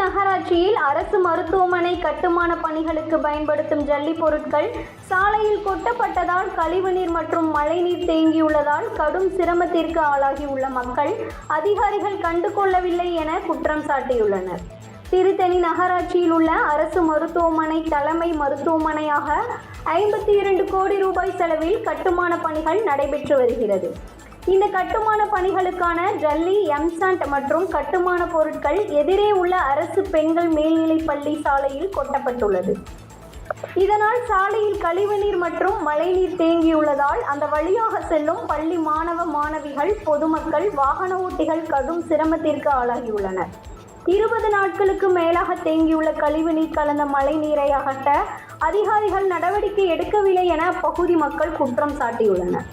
நகராட்சியில் அரசு மருத்துவமனை கட்டுமான பணிகளுக்கு பயன்படுத்தும் ஜல்லி பொருட்கள் சாலையில் கொட்டப்பட்டதால் கழிவுநீர் மற்றும் மழைநீர் தேங்கியுள்ளதால் கடும் சிரமத்திற்கு ஆளாகியுள்ள மக்கள் அதிகாரிகள் கண்டுகொள்ளவில்லை என குற்றம் சாட்டியுள்ளனர். திருத்தணி நகராட்சியில் உள்ள அரசு மருத்துவமனை தலைமை மருத்துவமனையாக ஐம்பத்தி இரண்டு கோடி ரூபாய் செலவில் கட்டுமான பணிகள் நடைபெற்று வருகிறது. இந்த கட்டுமான பணிகளுக்கான ஜல்லி எம்சாண்ட் மற்றும் கட்டுமான பொருட்கள் எதிரே உள்ள அரசு பெண்கள் மேல்நிலைப் பள்ளி சாலையில் கொட்டப்பட்டுள்ளது. இதனால் சாலையில் கழிவுநீர் மற்றும் மழைநீர் தேங்கியுள்ளதால் அந்த வழியாக செல்லும் பள்ளி மாணவ மாணவிகள் பொதுமக்கள் வாகன ஓட்டிகள் கடும் சிரமத்திற்கு ஆளாகியுள்ளனர். இருபது நாட்களுக்கு மேலாக தேங்கியுள்ள கழிவுநீர் கலந்த மழை நீரை அகற்ற அதிகாரிகள் நடவடிக்கை எடுக்கவில்லை என அப்பகுதி மக்கள் குற்றம் சாட்டியுள்ளனர்.